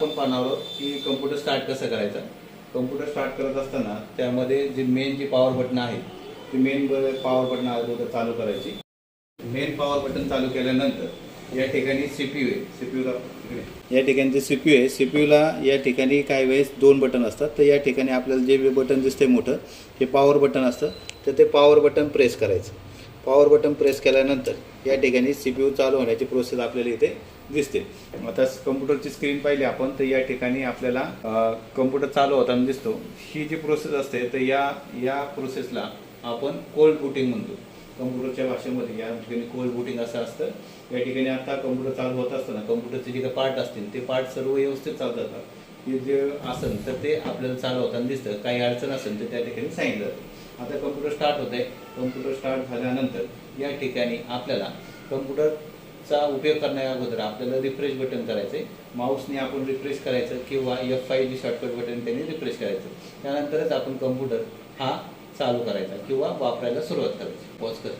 आपण पाहणार की कम्प्युटर स्टार्ट कसं करायचं? कम्प्युटर स्टार्ट करत असताना त्यामध्ये जे मेन जी पॉवर बटन आहे ती मेन पॉवर बटन अगोदर चालू करायची. मेन पॉवर बटन चालू केल्यानंतर या ठिकाणी सी पी यू आहे. सी पी यूला या ठिकाणी जे सी पी यू आहे सी पी यूला या ठिकाणी काही वेळेस दोन बटन असतात. तर या ठिकाणी आपल्याला जे बटन दिसते मोठं हे पॉवर बटन असतं. तर ते पॉवर बटन प्रेस करायचं. पॉवर बटन प्रेस केल्यानंतर या ठिकाणी सी पी यू चालू होण्याची प्रोसेस आपल्याला इथे दिसते. आता कम्प्युटरची स्क्रीन पाहिली आपण तर या ठिकाणी आपल्याला कम्प्युटर चालू होताना दिसतो. ही जी प्रोसेस असते तर या या प्रोसेसला आपण कोल्ड बुटिंग म्हणतो. कम्प्युटरच्या भाषेमध्ये या ठिकाणी कोल्ड बुटिंग असं असतं. या ठिकाणी आता कम्प्युटर चालू होत असताना कम्प्युटरचे जे काही पार्ट असतील ते पार्ट सर्व व्यवस्थित चालू जातात. हे जे असेल तर ते आपल्याला चालू होताना दिसतं. काही अडचण असेल तर त्या ठिकाणी सांगितलं जातं. आता कम्प्युटर स्टार्ट होत आहे कम्प्युटर स्टार्ट झाल्यानंतर या ठिकाणी आपल्याला कम्प्युटरचा उपयोग करण्या अगोदर आपल्याला रिफ्रेश बटन करायचं आहे माऊसने आपण रिफ्रेश करायचं किंवा F I G shortcut button त्यांनी रिफ्रेश करायचं. त्यानंतरच आपण कम्प्युटर हा चालू करायचा किंवा वापरायला सुरुवात करायची. पॉज कर.